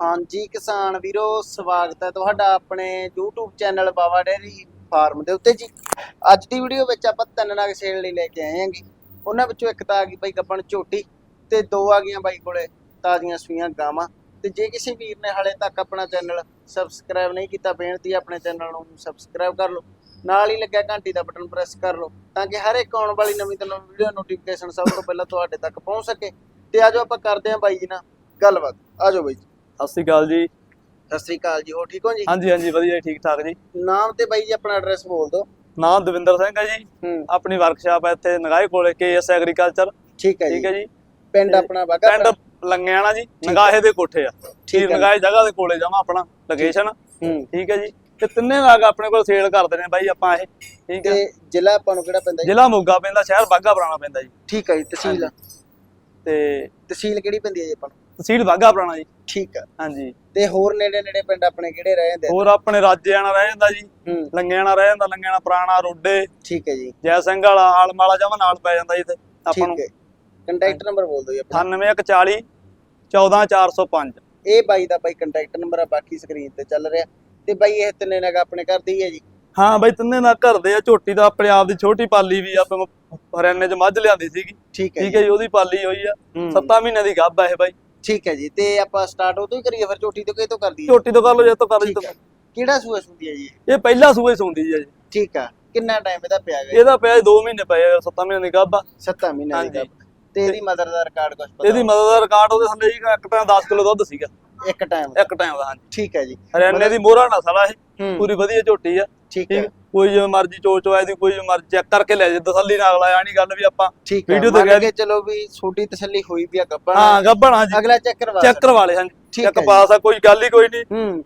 ਹਾਂਜੀ ਕਿਸਾਨ ਵੀਰੋ, ਸਵਾਗਤ ਹੈ ਤੁਹਾਡਾ ਆਪਣੇ YouTube channel Bawa dairy farm ਦੇ ਉੱਤੇ ਜੀ। ਅੱਜ ਦੀ ਵੀਡੀਓ ਵਿੱਚ ਆਪਾਂ ਤਿੰਨ ਨਗ ਸੇਲ ਲਈ ਲੈ ਕੇ ਆਏ ਹਾਂਗੇ। ਉਹਨਾਂ ਵਿੱਚੋਂ ਇੱਕ ਤਾਂ ਆ ਗਈ ਬਾਈ ਗੱਬਣ ਝੋਟੀ ਤੇ ਦੋ ਆ ਗਈਆਂ ਬਾਈ ਕੋਲੇ ਤਾਜ਼ੀਆਂ ਸੂਈਆਂ ਗਾਵਾਂ। ਤੇ ਜੇ ਕਿਸੇ ਵੀਰ ਨੇ ਹਾਲੇ ਤੱਕ ਆਪਣਾ ਚੈਨਲ ਸਬਸਕ੍ਰਾਈਬ ਨਹੀਂ ਕੀਤਾ, ਬੇਨਤੀ ਆਪਣੇ ਚੈਨਲ ਨੂੰ ਸਬਸਕ੍ਰਾਈਬ ਕਰ ਲਓ। ਨਾਲ ਹੀ ਲੱਗਿਆ ਘੰਟੀ ਦਾ ਬਟਨ ਪ੍ਰੈਸ ਕਰ ਲਓ, ਤਾਂ ਕਿ ਹਰ ਇੱਕ ਆਉਣ ਵਾਲੀ ਨਵੀਂ ਤੋਂ ਨਵੀਂ ਵੀਡੀਓ ਨੋਟੀਫਿਕੇਸ਼ਨ ਸਭ ਤੋਂ ਪਹਿਲਾਂ ਤੁਹਾਡੇ ਤੱਕ ਪਹੁੰਚ ਸਕੇ। ਤੇ ਆਜੋ ਆਪਾਂ ਕਰਦੇ ਹਾਂ ਬਾਈ ਜੀ ਨਾਲ ਗੱਲਬਾਤ। ਆਜੋ ਬਾਈ ਜੀ। ਸਤਿ ਸ਼੍ਰੀ ਅਕਾਲ ਜੀ। ਸਤਿ ਸ੍ਰੀ ਅਕਾਲ ਜੀ ਹੋ ਠੀਕ ਹੋ ਜੀ? ਹਾਂਜੀ ਹਾਂਜੀ ਵਧੀਆ ਠੀਕ ਠਾਕ ਜੀ। ਨਾਮ ਤੇ ਬਾਈ ਜੀ ਆਪਣਾ ਐਡਰੈਸ ਬੋਲ ਦਿਓ। ਨਾਮ ਦਵਿੰਦਰ ਸਿੰਘ ਹੈ ਜੀ। ਆਪਣੀ ਵਰਕਸ਼ਾਪ ਹੈ ਇੱਥੇ ਨਗਾਹੇ ਕੋਲੇ ਕੇਐਸ ਐਗਰੀਕਲਚਰ ਠੀਕ ਹੈ ਠੀਕ ਹੈ ਜੀ। ਪਿੰਡ ਆਪਣਾ ਬਾਗਾ ਪਿੰਡ ਲੰਗਿਆਣਾ ਜੀ ਨਗਾਹੇ ਦੇ ਕੋਠੇ ਆ। ਠੀਕ। ਨਗਾਹੇ ਜਗ੍ਹਾ ਦੇ ਕੋਲੇ ਜਾਵਾਂ ਆਪਣਾ ਲੋਕੇਸ਼ਨ ਠੀਕ ਹੈ ਜੀ। ਤੇ ਤਿੰਨੇ ਨਾਗ ਆਪਣੇ ਕੋਲ ਸੇਲ ਕਰਦੇ ਨੇ ਬਾਈ ਆਪਾਂ ਇਹ। ਠੀਕ ਹੈ। ਤੇ ਜ਼ਿਲ੍ਹਾ ਆਪਾਂ ਨੂੰ ਕਿਹੜਾ ਪੈਂਦਾ ਜੀ? ਜ਼ਿਲ੍ਹਾ ਮੋਗਾ ਪੈਂਦਾ ਸ਼ਹਿਰ ਬਾਗਾ ਪੁਰਾਣਾ ਪੈਂਦਾ ਜੀ। ਠੀਕ ਹੈ ਜੀ ਤਹਿਸੀਲ। ਤੇ ਤਹਿਸੀਲ ਕਿਹੜੀ ਪੈਂਦੀ ਹੈ ਜੀ ਆਪਾਂ ਨੂੰ? ਤਹਿਸੀਲ ਬਾਗਾ ਪੁਰਾਣਾ ਜੀ। ਠੀਕ ਹੈ ਹਾਂਜੀ। ਤੇ ਹੋਰ ਨੇੜੇ ਨੇੜੇ ਪਿੰਡ ਆਪਣੇ ਕਿਹੜੇ ਰਹਿ ਜਾਂਦੇ ਆ? ਹੋਰ ਆਪਣੇ ਰਾਜਿਆਣਾ ਰਹਿ ਜਾਂਦਾ ਜੀ। ਹੂੰ। ਲੰਗਿਆਣਾ ਰਹਿ ਜਾਂਦਾ ਲੰਗਿਆਣਾ ਪੁਰਾਣਾ ਰੋਡੇ। ਠੀਕ ਹੈ ਜੀ। ਜੈ ਸਿੰਘ ਵਾਲਾ ਆਲਮਾਲਾ ਜਮਾ ਨਾਲ ਪੈ ਜਾਂਦਾ ਜੀ ਤੇ ਆਪਾਂ ਨੂੰ। ਕੰਟੈਕਟ ਨੰਬਰ ਬੋਲ ਦਿਓ ਜੀ ਆਪਣਾ। 9140 14405 ਇਹ ਬਾਈ ਦਾ ਬਾਈ ਕੰਟੈਕਟ ਨੰਬਰ ਆ ਬਾਕੀ ਸਕਰੀਨ ਤੇ ਚੱਲ ਰਿਹਾ। ਤੇ ਬਾਈ ਇਹ ਤਿੰਨੇ ਨਗ ਆਪਣੇ ਘਰ ਦੇ ਹੀ ਹੈ ਜੀ? ਹਾਂ ਬਈ ਤਿੰਨੇ ਨਾਲ ਘਰ ਦੇ ਆ। ਝੋਟੀ ਦਾ ਆਪਣੇ ਆਪ ਦੀ ਛੋਟੀ ਪਾਲੀ ਵੀ ਆ, ਆਪਾਂ ਹਰਿਆਣੇ ਚ ਮੱਝ ਲਿਆਂਦੀ ਸੀਗੀ। ਠੀਕ ਹੈ ਠੀਕ ਹੈ ਜੀ ਉਹਦੀ ਪਾਲੀ ਹੋਈ ਆ। 7 ਮਹੀਨੇ ਦੀ ਗੱਭ ਆ ਇਹ ਬਾਈ। ਠੀਕ ਹੈ ਜੀ ਤੇ ਆਪਾਂ ਸਟਾਰਟ ਉਹ ਤੋਂ ਹੀ ਕਰੀਏ ਫਿਰ ਝੋਟੀ ਤੋਂ ਕਿਹ ਤੋਂ ਕਰਦੀ ਝੋਟੀ ਤੋਂ ਕਰ ਲਓ ਜੇ ਤੋਂ ਕਰ ਲਈ ਹੈ। ਕਿਹੜਾ ਸੂਆ ਸੁੰਦੀ ਹੈ ਜੀ? ਇਹ ਪਹਿਲਾ ਸੂਏ ਸੌਂਦੀ ਜੀ। ਠੀਕ ਆ। ਕਿੰਨਾ ਟਾਈਮ ਇਹਦਾ ਪਿਆ ਗਿਆ ਇਹਦਾ ਪਿਆ 2 ਮਹੀਨੇ ਪਏ ਆ 7 ਮਹੀਨੇ ਦੀ ਗੱਭ ਆ। 7 ਮਹੀਨੇ ਦੀ। ਗੱਭ। ਤੇ ਇਹਦੀ ਮਦਰ ਦਾ ਰਿਕਾਰਡ ਕੁਝ ਪਤਾ ਇਹਦੀ ਮਦਦ ਦਾ ਰਿਕਾਰਡ ਉਹਦੇ ਥੱਲੇ ਜੀ ਇੱਕ ਟਾਈਮ 10 ਕਿਲੋ ਦੁੱਧ ਸੀਗਾ। ਇੱਕ ਟਾਈਮ ਇੱਕ ਟਾਈਮ ਦਾ ਹਾਂਜੀ। ਠੀਕ ਹੈ ਜੀ। ਹਰਿਆਣੇ ਦੀ ਮੋਹਰਾ ਨਸਲ ਆ ਇਹ। ਪੂਰੀ ਵਧੀਆ ਝੋਟੀ ਆ। ਠੀਕ ਹੈ। ਕੋਈ ਜਿਵੇਂ ਮਰਜ਼ੀ ਚੋ ਚੋ ਦੀ ਕੋਈ ਮਰਜ਼ੀ ਚੈੱਕ ਕਰਕੇ ਲੈ ਜੇ ਤਸੱਲੀ ਨਾਲ ਅਗਲਾ ਆਣੀ ਗੱਲ ਵੀ ਆਪਾਂ ਠੀਕ ਹੈ ਵੀਡੀਓ ਤੇ ਮੰਨ ਕਹਿ ਕੇ ਚਲੋ ਵੀ ਛੋਟੀ ਤਸੱਲੀ ਹੋਈ ਵੀ ਆ ਗੱਬਾ ਹਾਂ ਗੱਭਣ ਹਾਂਜੀ। ਅਗਲਾ ਚੈੱਕ ਕਰਵਾ ਚੈੱਕ ਕਰਵਾ ਲਏ ਹਾਂਜੀ। ਠੀਕ ਚੈੱਕ ਹੈ ਜੀ। ਪਾਸ ਆ ਕੋਈ ਗੱਲ ਹੀ ਕੋਈ ਨਹੀਂ ਹੂੰ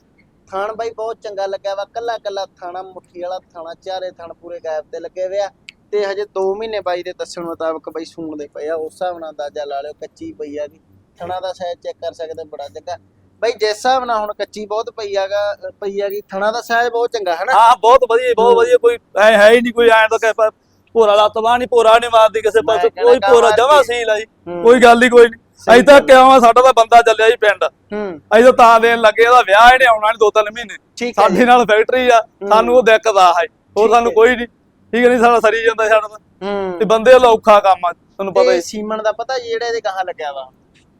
ਥਾਣ ਬਾਈ ਬਹੁਤ ਚੰਗਾ ਲੱਗਿਆ ਵਾ ਕੱਲਾ ਕੱਲਾ ਥਾਣਾ ਮੁੱਠੀ ਵਾਲਾ ਥਾਣਾ ਚਾਰੇ ਥਾਣ ਪੂਰੇ ਗਾਇਬ ਤੇ ਲੱਗੇ ਹੋਏ ਆ। ਤੇ ਹਜੇ 2 ਮਹੀਨੇ ਬਾਈ ਦੇ ਦੱਸਣ ਮੁਤਾਬਕ ਬਾਈ ਸੂਣ ਦੇ ਪਏ ਆ ਉਸ ਹਿਸਾਬ ਨਾਲ ਅੰਦਾਜ਼ਾ ਲਾ ਲਿਓ ਕੱਚੀ ਪਈ ਆ ਦੀ ਥਣਾ ਦਾ ਸਾਈਜ਼ ਚੈੱਕ ਕਰ ਸਕਦੇ ਹੋ, ਬੜਾ ਚੰਗਾ। ਬਾਈ ਜਿਸ ਹਿਸਾਬ ਨਾਲ ਹੁਣ ਕੱਚੀ ਬਹੁਤ ਪਈ ਆਗਾ ਪਈ ਆਗੀ ਥਣਾ ਦਾ ਸਾਈਜ਼ ਬਹੁਤ ਚੰਗਾ ਹੈ ਨਾ ਹਾਂ ਬਹੁਤ ਵਧੀਆ ਜੀ, ਬਹੁਤ। ਵਧੀਆ ਕੋਈ ਐ ਹੈ ਹੀ ਨਹੀਂ ਕੋਈ ਐਂ ਤਾਂ ਕਿ ਪ- ਭੋਰਾ ਲੱਤ ਬਾਹ ਨਹੀਂ ਭੋਰਾ ਨਹੀਂ ਮਾਰਦੀ ਕਿਸੇ ਪਾਸੇ ਕਹਿਣਾ ਕੋਈ ਗਾਂ ਭੋਰਾ ਮਾਰਦੀ। ਜਮਾ ਸੀਲ ਆ ਜੀ ਹੂੰ। ਕੋਈ ਗੱਲ ਹੀ ਕੋਈ ਨਹੀਂ। ਤੱਕ ਗੱਲ ਕਿਉਂ ਆ ਸਾਡਾ ਤਾਂ ਬੰਦਾ ਚੱਲਿਆ ਜੀ ਪਿੰਡ। ਹੂੰ। ਅਜੇ ਤਾਂ ਤਾਂ ਦੇਣ ਲੱਗੇ ਉਹਦਾ ਵਿਆਹ ਇਹਨੇ ਆਉਣਾ ਨਹੀਂ ਦੋ ਤਿੰਨ ਮਹੀਨੇ। ਠੀਕ ਹੈ ਸਾਡੇ। ਨਾਲ ਫੈਕਟਰੀ ਆ ਸਾਨੂੰ ਉਹ ਦਿੱਕਤ ਆ ਹੈ ਹੋਰ ਠੀਕ ਸਾਨੂੰ ਹੈ। ਕੋਈ ਨਹੀਂ। ਠੀਕ ਹੈ ਨਹੀਂ ਸਾਡਾ ਸਰੀ ਜਾਂਦਾ ਸਾਡਾ ਤਾਂ। ਹੂੰ। ਤੇ ਬੰਦੇ ਦਾ ਔਖਾ ਕੰਮ ਆ ਤੁਹਾਨੂੰ ਪਤਾ ਤੇ ਹੀ। ਸੀਮਨ ਦਾ ਪਤਾ ਜਿਹੜਾ ਇਹਦੇ ਗਾਹਾਂ ਲੱਗਿਆ ਵਾ?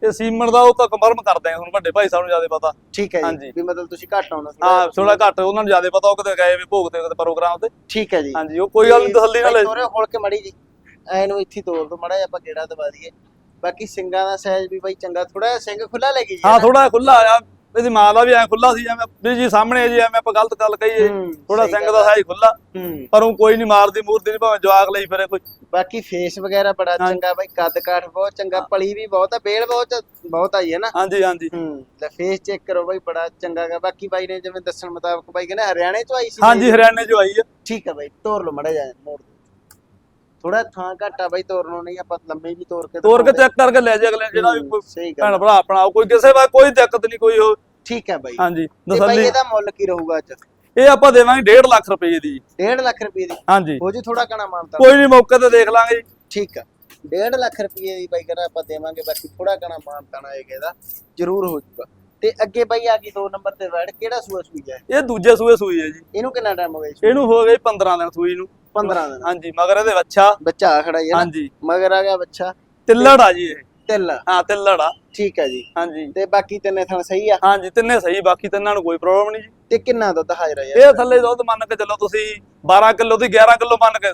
ਇਹ ਸੀਮਨ ਦਾ ਉਹ ਤਾਂ ਕਮਰਮ ਕਰਦੇ ਆ ਹੁਣ ਵੱਡੇ ਭਾਈ ਸਾਹਿਬ ਨੂੰ ਜ਼ਿਆਦਾ ਪਤਾ। ਠੀਕ ਹੈ ਜੀ ਹਾਂਜੀ। ਵੀ ਮਤਲਬ ਤੁਸੀਂ ਘੱਟ ਆਉਣਾ ਹਾਂ ਥੋੜਾ ਘੱਟ ਉਹਨਾਂ ਨੂੰ ਜ਼ਿਆਦਾ ਪਤਾ ਉਹ ਕਿਤੇ ਗਏ ਵੀ ਭੋਗ ਤੇ ਕਿਤੇ ਪ੍ਰੋਗਰਾਮ ਤੇ। ਠੀਕ ਹੈ ਜੀ। ਹਾਂਜੀ ਉਹ ਕੋਈ ਗੱਲ ਨੀ, ਤਸੱਲੀ ਨਾਲ ਤੋਰੇ ਖੋਲ ਕੇ ਮੜੀ ਜੀ। ਐ ਨੂੰ ਇੱਥੇ ਤੋੜ ਦੋ ਮੜਾ ਆਪਾਂ ਗੇੜਾ ਦਵਾ ਦਈਏ। ਬਾਕੀ ਸਿੰਘਾਂ ਦਾ ਸਾਈਜ਼ ਵੀ ਬਾਈ ਚੰਗਾ ਥੋੜਾ ਜਿਹਾ ਸਿੰਘ ਖੁੱਲਾ ਲੈ ਗਈ ਜੀ। ਹਾਂ ਥੋੜਾ ਖੁੱਲਾ ਆ। ਇਹਦੀ ਮਾਂ ਦਾ ਵੀ ਐ ਖੁੱਲਾ ਸੀ ਜਿਵੇਂ ਵੀ ਜੀ ਸਾਹਮਣੇ ਜੀ ਐਵੇਂ ਆਪਾਂ ਗਲਤ ਗੱਲ ਕਹੀਏ ਹੂੰ, ਥੋੜਾ ਸਿੰਘ ਦਾ ਸਾਈ ਖੁੱਲਾ ਹੂੰ ਪਰ ਉਹ ਕੋਈ ਨਹੀਂ ਮਾਰਦੀ ਮੂਰਦੀ ਨਹੀਂ ਭਾਵੇਂ ਜਵਾਕ ਲਈ ਫਿਰੇ ਕੋਈ। ਬਾਕੀ ਫੇਸ ਵਗੈਰਾ ਬੜਾ ਹਾਂ। ਚੰਗਾ ਬਾਈ ਕੱਦ ਕਾਠ ਬਹੁਤ ਚੰਗਾ ਪਲੀ ਵੀ ਬਹੁਤ ਆ ਬੇਲ ਬਹੁਤ ਬਹੁਤ ਆਈ ਹੈ ਨਾ। ਹਾਂਜੀ ਹਾਂਜੀ। ਹੂੰ ਲੈ ਫੇਸ ਚੈੱਕ ਕਰੋ ਬਾਈ ਬੜਾ ਚੰਗਾ ਗਾ। ਬਾਕੀ ਬਾਈ ਨੇ ਜਿਵੇਂ ਦੱਸਣ ਮੁਤਾਬਕ ਬਾਈ ਕਹਿੰਦਾ ਹਰਿਆਣੇ ਤੋਂ ਆਈ ਸੀ ਹਾਂਜੀ ਹਰਿਆਣੇ ਚੋਂ ਆਈ ਆ। ਠੀਕ ਹੈ ਬਾਈ ਤੋਰ ਲਓ ਮੜਾ ਜਾ ਮੋੜ ਥੋੜਾ ਥਾਂ ਘੱਟ ਬਾਈ ਤੋਰਨੋਂ ਨਹੀਂ ਆਪਾਂ ਲੰਮੇ ਵੀ ਤੋਰ ਕੇ ਤੋਰ ਕੇ। ਚੈੱਕ ਕਰਕੇ ਲੈ ਜਾ ਅਗਲੇ ਜਿਹੜਾ ਵੀ ਕੋਈ ਭੈਣ ਭਰਾ ਆਪਣਾ ਕੋਈ ਕਿਸੇ ਵਾ ਕੋਈ ਦਿੱਕਤ ਨਹੀਂ ਕੋਈ ਹੋ ਠੀਕ ਹੈ ਬਾਈ। ਹਾਂਜੀ ਤਸੱਲੀ। ਇਹਦਾ ਮੁੱਲ ਕੀ ਰਹੂਗਾ ਅੱਜ? ਇਹ ਆਪਾਂ ਦੇਵਾਂਗੇ 1.5 ਲੱਖ ਰੁਪਏ ਦੀ। 1.5 ਲੱਖ ਰੁਪਏ ਦੀ? ਹਾਂਜੀ। ਹੋ ਜੀ ਥੋੜਾ ਕਣਾ ਮਾਨਤਾ। ਕੋਈ ਨਹੀਂ ਮੌਕੇ ਤੇ ਦੇਖ ਲਾਂਗੇ ਜੀ। ਠੀਕ ਆ। 1.5 ਲੱਖ ਰੁਪਏ ਦੀ ਬਾਈ ਕਹਿੰਦਾ ਆਪਾਂ ਦੇਵਾਂਗੇ ਬਾਕੀ ਥੋੜਾ ਕਣਾ ਮਾਨਤਾ ਨਾ ਇਹਦਾ ਜ਼ਰੂਰ ਹੋ ਜੂਗਾ। ਤੇ ਅੱਗੇ ਬਾਈ ਆ ਗਈ 2 ਨੰਬਰ ਤੇ ਵੈੜ ਕਿਹੜਾ ਸੂਆ ਸੂਈ ਹੈ ਇਹ ਦੂਜੇ ਸੂਏ ਸੂਈ ਹੈ ਜੀ। ਇਹਨੂੰ ਕਿੰਨਾ ਟਾਈਮ ਹੋ ਗਿਆ ਇਹਨੂੰ ਹੋ ਗਏ 15 ਦਿਨ ਸੂਈ ਨੂੰ। 15 ਦਿਨ। ਹਾਂਜੀ ਮਗਰ ਇਹਦੇ ਬੱਚਾ ਬੱਚਾ ਆ ਖੜਾ ਹੀ ਹੈ ਨਾ। ਹਾਂਜੀ। ਮਗਰ ਆ ਗਿਆ ਬੱਚਾ ਤਿੱਲੜ ਆ ਜੀ ਇਹ। ਤਿਲ। ਹਾਂ ਤਿੱਲੜ ਆ। ਠੀਕ ਹੈ ਜੀ। ਹਾਂਜੀ। ਤੇ ਬਾਕੀ ਤਿੰਨੇ ਥਣ ਸਹੀ ਆ? ਹਾਂਜੀ ਤਿੰਨੇ ਸਹੀ ਬਾਕੀ ਤਿੰਨਾਂ ਨੂੰ ਕੋਈ ਪ੍ਰੋਬਲਮ ਨਹੀਂ ਜੀ। ਤੇ ਕਿੰਨਾ ਦੁੱਧ ਹਾਜ਼ਰ ਹੈ ਇਹ ਥੱਲੇ ਦੁੱਧ ਮੰਨ ਕੇ ਚੱਲੋ ਤੁਸੀਂ 12 ਕਿਲੋ ਦੀ 11 ਕਿਲੋ ਮੰਨ ਕੇ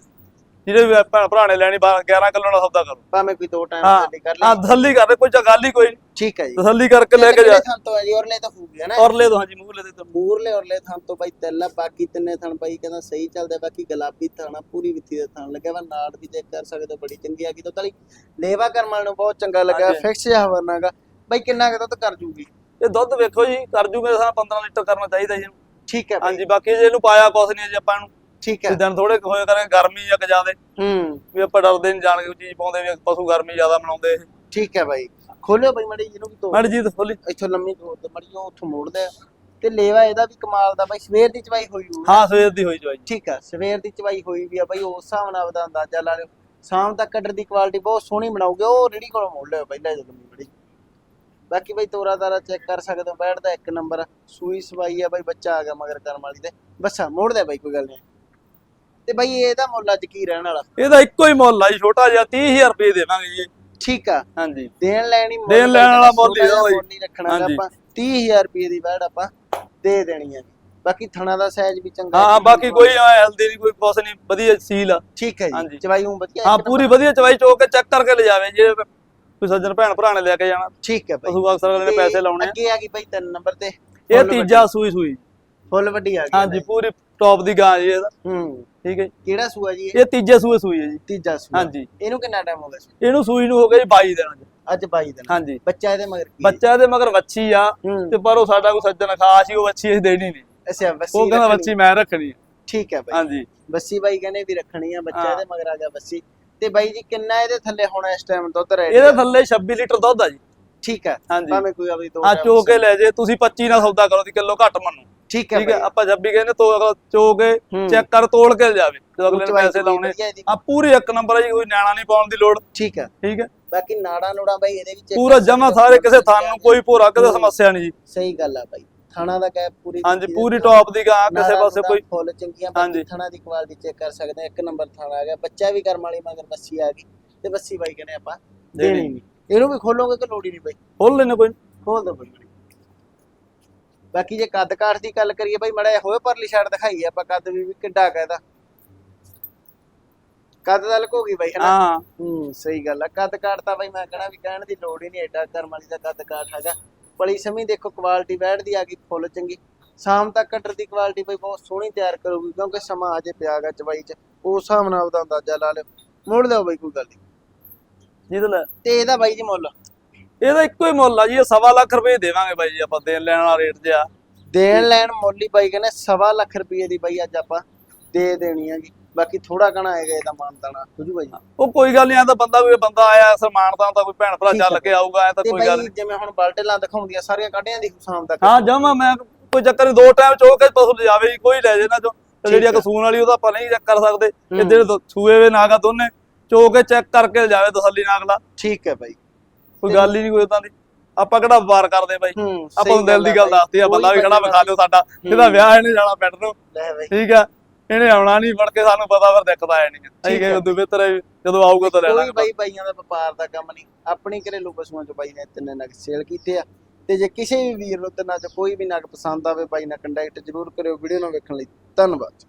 ਜਿਹੜੇ ਵੀ ਭੈਣ ਭਰਾ ਨੇ ਲੈਣੀ 12 11 ਕਿਲੋ ਦਾ ਸੌਦਾ ਕਰੋ। ਭਾਵੇਂ ਕੋਈ ਦੋ ਟਾਈਮ ਹਾਂ ਤਸੱਲੀ ਕਰ ਹਾਂ ਲੈ ਤਸੱਲੀ ਕਰ ਕੋਈ ਚਾ ਗੱਲ ਹੀ ਕੋਈ ਨਹੀਂ। ਠੀਕ ਹੈ ਜੀ। ਤਸੱਲੀ ਕਰਕੇ ਲੈ ਕੇ ਜਾ। ਥਣ ਤੋਂ ਹੈ ਜੀ ਔਰਲੇ ਤਾਂ ਫੂਕ ਗਿਆ ਨਾ। ਔਰਲੇ ਤੋਂ ਹਾਂਜੀ ਮੂਹਲੇ ਦੇ ਤੋਂ। ਮੂਰਲੇ ਔਰਲੇ ਥਣ ਤੋਂ ਬਾਈ ਤਿੰਨ ਬਾਕੀ ਤਿੰਨੇ ਥਣ ਬਾਈ ਕਹਿੰਦਾ ਸਹੀ ਚੱਲਦਾ ਬਾਕੀ ਗੁਲਾਬੀ ਥਾਣਾ ਪੂਰੀ ਵਿੱਥੀ ਦੇ ਥਣ ਲੱਗਿਆ ਵਾ ਨਾੜ ਵੀ ਚੈੱਕ ਕਰ ਸਕਦੇ ਹੋ, ਬੜੀ ਚੰਗੀ ਆ ਗਈ। ਤੋਤਲੀ ਲੇਵਾ ਕਰਮ ਵਾਲੇ ਨੂੰ ਬਹੁਤ ਚੰਗਾ ਲੱਗਾ ਹਾਂਜੀ। ਫਿਕਸ ਜਿਹਾ ਵਰਨਾਗਾ ਬਾਈ ਕਿੰਨਾ ਕੁ ਦੁੱਧ ਕਰ ਜੂਗੀ? ਇਹ ਦੁੱਧ ਵੇਖੋ ਜੀ ਕਰ ਜੂ ਮੇਰੇ ਸਾਹ 15 ਲੀਟਰ ਕਰਨਾ ਚਾਹੀਦਾ ਜੀ ਇਹਨੂੰ। ਠੀਕ ਹੈ ਬਾਈ। ਹਾਂਜੀ ਬਾਕੀ ਜੇ ਇਹਨੂੰ ਪਾਇਆ ਕੁਛ ਨਹੀਂ ਜੀ ਆਪਾਂ ਨੂੰ। ਠੀਕ ਹੈ। ਦਿਨ ਥੋੜੇ ਹੋਏ ਕਰੇ ਗਰਮੀ ਜਾਂ ਜ਼ਿਆਦੇ। ਹੂੰ। ਵੀ ਆਪਾਂ ਡਰਦੇ ਨਹੀਂ ਜਾਣ ਕੇ ਚੀਜ਼ ਪਾਉਂਦੇ ਵੀ ਪਸ਼ੂ ਗਰਮੀ ਜ਼ਿਆਦਾ ਮਨਾਉਂਦੇ ਠੀਕ ਹੈ ਬਾਈ। ਖੋਲਿਓ ਬਾਈ ਮੜੀ ਜਿਹਨੂੰ ਵੀ ਤੋੜ ਮੈਡ ਜੀ ਖੋਲੀ। ਇੱਥੋਂ ਲੰਮੀ ਤੋੜ ਤੇ ਮੜੀਓ ਉੱਥੋਂ ਮੋੜਦੇ ਆ। ਤੇ ਲੇਵਾ ਇਹਦਾ ਵੀ ਕਮਾਲ ਦਾ ਬਾਈ ਸਵੇਰ ਦੀ ਚਵਾਈ ਹੋਈ ਹੋਊ। ਹਾਂ ਸਵੇਰ ਦੀ ਹੋਈ ਜਵਾਈ ਠੀਕ ਆ ਸਵੇਰ ਦੀ ਚਵਾਈ ਹੋਈ ਵੀ ਆ ਬਾਈ ਉਸ ਹਿਸਾਬ ਨਾਲ ਉਹਦਾ ਅੰਦਾਜ਼ਾ ਲਾ ਲਿਓ। ਸ਼ਾਮ ਤੱਕ ਕਟਰ ਦੀ ਕੁਆਲਿਟੀ ਬਹੁਤ ਸੋਹਣੀ ਬਣਾਉਗੇ ਉਹ ਰੇੜੀ ਕੋਲੋਂ ਮੋੜ ਲਿਓ ਪਹਿਲਾਂ ਜਦੋਂ ਲੰਮੀ ਬੜੀ ਬਾਕੀ ਬਾਈ ਤੋਰਾ ਤਾਰਾ ਚੈੱਕ ਕਰ ਸਕਦੇ ਹੋ ਬੈਠਦਾ ਇੱਕ ਨੰਬਰ। ਸੂਈ ਸਵਾਈ ਆ ਬਾਈ ਬੱਚਾ ਆ ਗਿਆ ਮਗਰ ਕਰਮ ਵਾਲੀ ਦੇ ਬੱਸਾ ਮੋੜਦਾ ਬਾਈ ਕੋਈ ਗੱਲ ਨਹੀਂ। ਤੇ ਬਾਈ ਇਹਦਾ ਮੁੱਲ ਅੱਜ ਕੀ ਰਹਿਣ ਵਾਲਾ? ਇਹਦਾ ਇੱਕੋ ਹੀ ਮੁੱਲ ਆ ਜੀ ਛੋਟਾ ਜਿਹਾ 30000 ਰੁਪਏ ਦੇਵਾਂਗੇ ਜੀ। ਠੀਕ ਆ। ਹਾਂਜੀ। ਦੇਣ ਲੈਣ ਹੀ ਮੁੱਲ ਦੇਣ ਲੈਣ ਵਾਲਾ ਮੁੱਲ ਹੀ ਆ ਬਾਈ। ਹੀ ਰੱਖਣਾ। ਆਪਾਂ। 30000 ਰੁਪਏ ਦੀ ਬੈੜ ਆਪਾਂ ਦੇ ਦੇਣੀ ਆ ਬਾਕੀ ਥਣਾ ਦਾ ਸਾਈਜ਼ ਵੀ ਚੰਗਾ ਹਾਂ ਹੈ, ਬਾਕੀ ਕੋਈ ਹੈਲਦੀ ਨਹੀਂ ਕੋਈ ਕੁਛ ਨਹੀਂ ਵਧੀਆ ਸੀਲ ਆ। ਠੀਕ ਹੈ ਜੀ। ਚਵਾਈ ਉਹ ਵਧੀਆ ਹਾਂ ਪੂਰੀ ਵਧੀਆ ਚਵਾਈ ਚੋਕ ਕੇ ਚੈੱਕ ਕਰਕੇ ਲਿਜਾਵੇ ਜੇ ਕੋਈ ਸੱਜਣ ਭੈਣ ਭਰਾ ਨੇ ਲੈ ਕੇ ਜਾਣਾ। ਠੀਕ ਹੈ ਬਾਈ। ਪਸ਼ੂ ਅਕਸਰ ਅਗਲੇ ਨੇ ਪੈਸੇ ਲਾਉਣੇ ਆ। ਅੱਗੇ ਆ ਗਈ ਬਾਈ ਤਿੰਨ ਨੰਬਰ ਤੇ। ਇਹ ਤੀਜਾ ਸੂਈ ਸੂਈ। ਫੁੱਲ ਵੱਡੀ ਆ ਗਈ ਹਾਂਜੀ ਪੂਰੀ ਟੌਪ ਦੀ ਗਾਂ ਜੀ ਇਹਦਾ ਹੂੰ। ਠੀਕ ਹੈ। ਕਿਹੜਾ ਸੂਆ ਜੀ ਇਹ? ਇਹ ਤੀਜੇ ਸੂਏ ਸੂਈ ਹੈ ਜੀ। ਤੀਜਾ ਸੂਆ। ਹਾਂਜੀ। ਇਹਨੂੰ ਕਿੰਨਾ ਟਾਈਮ ਹੋ ਗਿਆ ਸੀ? ਇਹਨੂੰ ਸੂਈ ਨੂੰ ਹੋ ਗਿਆ ਜੀ 22 ਦਿਨ ਅੱਜ ਅੱਜ 22 ਦਿਨ ਹਾਂਜੀ। ਬੱਚਾ ਇਹਦੇ ਮਗਰ ਕੀ? ਬੱਚਾ ਇਹਦੇ ਮਗਰ ਵੱਛੀ ਆ ਹੂੰ। ਤੇ ਪਰ ਉਹ ਸਾਡਾ ਕੋਈ ਸੱਜਣ ਖਾਸ ਹੀ ਉਹ ਵੱਛੀ ਅਸੀਂ ਦੇਣੀ ਨਹੀਂ। ਅੱਛਾ ਬੱਸੀ ਉਹ ਕਹਿੰਦਾ ਰੱਖਣੀ। ਵੱਛੀ ਮੈਂ ਰੱਖਣੀ ਆ। ਠੀਕ ਹੈ ਬਾਈ। ਹਾਂਜੀ। ਬੱਸੀ ਬਾਈ ਕਹਿੰਦੇ ਵੀ ਰੱਖਣੀ ਆ ਬੱਚਾ ਹਾਂ। ਇਹਦੇ ਮਗਰ ਆ ਗਿਆ ਬੱਸੀ ਤੇ ਬਾਈ ਜੀ ਕਿੰਨਾ ਇਹਦੇ ਥੱਲੇ ਹੋਣਾ ਇਸ ਟਾਈਮ ਦੁੱਧ ਰੈਡੀ ਇਹਦੇ ਥੱਲੇ 26 ਲੀਟਰ ਦੁੱਧ ਆ ਜੀ। ਠੀਕ ਹੈ। ਹਾਂਜੀ। ਭਾਵੇਂ ਕੋਈ ਆਪਣੀ ਦੋ ਆ ਟਾਈਮ ਚੋ ਕੇ ਲੈ ਜੇ ਤੁਸੀਂ 25 ਨਾਲ ਸੌਦਾ ਕਰੋ ਦੀ ਕਿਲੋ ਘੱਟ ਮੰਨੋ। ਠੀਕ ਹੈ ਆਪਾਂ ਜੱਬੀ ਕਹਿੰਦੇ ਤੋ ਅਗਲਾ ਚੋ ਕੇ ਹੂੰ। ਚੈੱਕ ਕਰ ਤੋਲ ਕੇ ਜਾਵੇ ਜਦੋਂ ਅਗਲੇ ਨੇ ਪੈਸੇ ਲਾਉਣੇ। ਆ ਪੂਰੀ ਇੱਕ ਨੰਬਰ ਆ ਜੀ ਕੋਈ ਨਿਆਣਾ ਨਹੀਂ ਪਾਉਣ ਦੀ ਲੋੜ। ਠੀਕ ਹੈ। ਠੀਕ ਹੈ। ਬਾਕੀ ਨਾੜਾ ਨੂੜਾ ਬਾਈ ਇਹਦੇ ਵਿੱਚ ਪੂਰਾ ਜਮਾ ਸਾਰੇ ਕਿਸੇ ਥਾਂ ਨੂੰ ਕੋਈ ਭੋਰਾ ਕਿਸੇ ਸਮੱਸਿਆ ਨਹੀਂ ਜੀ। ਸਹੀ ਗੱਲ ਆ ਬਾਈ। ਥਾਣਾ ਦਾ ਕੈਪ ਪੂਰੀ ਹਾਂਜੀ ਪੂਰੀ ਜਾਂਦੀ। ਟੌਪ ਦੀ ਗਾਂ ਕਿਸੇ ਪਾਸੇ ਕੋਈ। ਫੁੱਲ ਚੰਗੀਆਂ। ਬਾਕੀ ਥਾਣਾ ਦੀ ਕੁਆਲਿਟੀ ਚੈੱਕ ਕਰ ਸਕਦੇ ਆ ਇੱਕ ਨੰਬਰ ਥਾਣਾ ਆ ਗਿਆ। ਬੱਚਾ ਵੀ ਕਰਮ ਵਾਲੀ ਮਗਰ ਬੱਸੀ ਆ ਗਈ। ਤੇ ਬੱਸੀ ਬਾਈ ਕਹਿੰਦੇ ਆਪਾਂ ਦੇਣੀ ਨਹੀਂ। ਇਹਨੂੰ ਵੀ ਖੋਲੋਗੇ ਕਿ ਲੋੜ ਹੀ ਨਹੀਂ ਬਾਈ? ਖੋਲ ਲੈਣੇ ਕੋਈ। ਖੋਲ ਦੋ ਬਾਈ। ਬਾਕੀ ਜੇ ਕੱਦ ਕਾਠ ਦੀ ਗੱਲ ਕਰੀਏ ਬਾਈ ਮੜਾ ਹੋਏ ਪਰਲੀ ਛੱਡ ਦਿਖਾਈਏ ਆਪਾਂ ਕੱਦ ਵੀ ਕਿੱਡਾ ਕਹਦਾ ਕੱਦ ਦਾ ਲਕੋ ਗਈ ਬਾਈ ਹਨਾ? ਹਾਂ। ਹੂੰ ਸਹੀ ਗੱਲ ਆ। ਕੱਦ ਕਾਠ ਤਾਂ ਬਾਈ ਮੈਂ ਕਹਣਾ ਵੀ ਕਹਿਣ ਦੀ ਲੋੜ ਹੀ ਨਹੀਂ ਐਡਾ ਕਰਮ ਵਾਲੀ ਦਾ ਕੱਦ ਕਾਠ ਹੈਗਾ। ਪਲੀ ਸਮੀ ਦੇਖੋ ਕੁਆਲਿਟੀ ਬੈਠਦੀ ਆ ਗਈ ਫੁੱਲ ਚੰਗੀ। ਸ਼ਾਮ ਤੱਕ ਕਟਰ ਦੀ ਕੁਆਲਿਟੀ ਬਾਈ ਬਹੁਤ ਸੋਹਣੀ ਤਿਆਰ ਕਰੂਗੀ ਕਿਉਂਕਿ ਸਮਾਂ ਅਜੇ ਪਿਆਗਾ ਚਵਾਈ ਚ। ਉਸ ਹਿਸਾਬ ਨਾਲ ਉਹਦਾ ਅੰਦਾਜ਼ਾ ਲਾ ਲਿਓ। ਮੋੜ ਲਿਓ ਬਾਈ ਕੋਈ ਗੱਲ ਨਹੀਂ ਲੈ ਤੇ ਇਹਦਾ ਬਾਈ ਜੀ ਮੁੱਲ। ਇਹਦਾ ਇੱਕੋ ਹੀ ਮੁੱਲ ਆ ਜੀ ਇਹ ਸਵਾ ਲੱਖ ਰੁਪਏ ਦੇਵਾਂਗੇ ਬਾਈ ਜੀ ਆਪਾਂ ਦੇਣ ਲੈਣ ਵਾਲਾ ਰੇਟ ਜਿਆ ਦੇਣ ਲੈਣ ਮੁੱਲ ਹੀ ਬਾਈ ਕਹਿੰਦੇ ਸਵਾ ਲੱਖ ਰੁਪਏ ਦੀ ਬਾਈ ਅੱਜ ਆਪਾਂ ਦੇ ਦੇਣੀ ਹੈਗੀ ਬਾਕੀ ਥੋੜਾ ਕਣਾ ਆਏਗਾ ਇਹਦਾ ਮਾਨਤਾਣਾ ਬੁਝੂ ਬਾਈ ਉਹ ਕੋਈ ਗੱਲ ਨਹੀਂ ਆਂਦਾ ਬੰਦਾ ਕੋਈ ਬੰਦਾ ਆਇਆ ਸਨਮਾਨਤਾ ਤਾਂ ਕੋਈ ਭੈਣ ਭਰਾ ਚੱਲ ਆ। ਕੇ ਆਊਗਾ ਐ ਤਾਂ ਤੇ ਕੋਈ ਗੱਲ ਨਹੀਂ। ਜਿਵੇਂ ਹੁਣ ਬਲਟੇਲਾਂ ਦਿਖਾਉਂਦੀਆਂ ਸਾਰੀਆਂ ਕੱਢਿਆਂ ਦੀ ਸ਼ਾਮ ਤੱਕ। ਹਾਂ ਜਮਾ ਮੈਂ ਕੋਈ ਚੱਕਰ ਨੀ, ਦੋ ਟਾਈਮ ਚੋ ਕੇ ਪਸ਼ੂ ਲਿਜਾਵੇ ਕੋਈ ਲੈ ਜੇ ਨਾ ਜੋ ਤੇ ਜਿਹੜੀ ਆ। ਕਸੂਨ ਵਾਲੀ ਉਹਦਾ ਆਪਾਂ ਨਹੀਂ ਚੈੱਕ ਕਰ ਸਕਦੇ। ਇਹ। ਜਿਹੜੇ ਸੂਏ ਵੇ ਨਾਗਾ ਦੋਨੇ ਚੋ ਕੇ ਚੈੱਕ ਕਰਕੇ ਲਿਜਾਵੇ ਤਸੱਲੀ ਨਾਲ ਅਗਲਾ। ਠੀਕ ਹੈ ਬਾਈ। ਕੋਈ ਗੱਲ ਹੀ ਨਹੀਂ ਕੋਈ ਉਦਾਂ ਦੀ। ਆਪਾਂ ਕਿਹੜਾ ਵਪਾਰ ਕਰਦੇ ਬਾਈ? ਹੂੰ ਆਪਾਂ ਦਿਲ ਦੀ ਗੱਲ। ਦੱਸਦੀ ਆ ਬੰਦਾ ਵੀ ਖੜਾ ਵਿਖਾ ਲਿਓ ਸਾਡਾ। ਇਹਦਾ ਵਿਆਹ ਇਹਨੇ ਜਾਣਾ ਪਿੰਡ ਨੂੰ। ਠੀਕ ਆ? ਇਹਨੇ ਆਉਣਾ ਨਹੀਂ ਫੜ ਕੇ ਸਾਨੂੰ ਪਤਾ ਫਿਰ ਦਿੱਕਤ ਆਇਆ ਨਹੀਂ ਠੀਕ ਆ। ਉਦੋਂ ਬਿਹਤਰ ਹੈ ਜਦੋਂ ਆਊਗਾ ਤਾਂ ਲੈ ਕੋਈ ਬਾਈ ਬਾਈਆਂ ਦਾ ਵਪਾਰ ਦਾ ਕੰਮ ਨਹੀਂ। ਆਪਣੀ ਘਰੇਲੂ ਪਸ਼ੂਆਂ ਚੋਂ ਬਾਈ ਨੇ ਤਿੰਨੇ ਨਗ ਸੇਲ ਕੀਤੇ ਆ। ਤੇ ਜੇ ਕਿਸੇ ਵੀ ਵੀਰ ਨੂੰ ਤਿੰਨਾਂ ਚੋਂ ਕੋਈ ਵੀ ਨਗ ਪਸੰਦ ਆਵੇ ਬਾਈ ਨਾਲ ਕੰਟੈਕਟ ਜ਼ਰੂਰ ਕਰਿਓ। ਵੀਡੀਓ ਨੂੰ ਵੇਖਣ ਲਈ ਧੰਨਵਾਦ।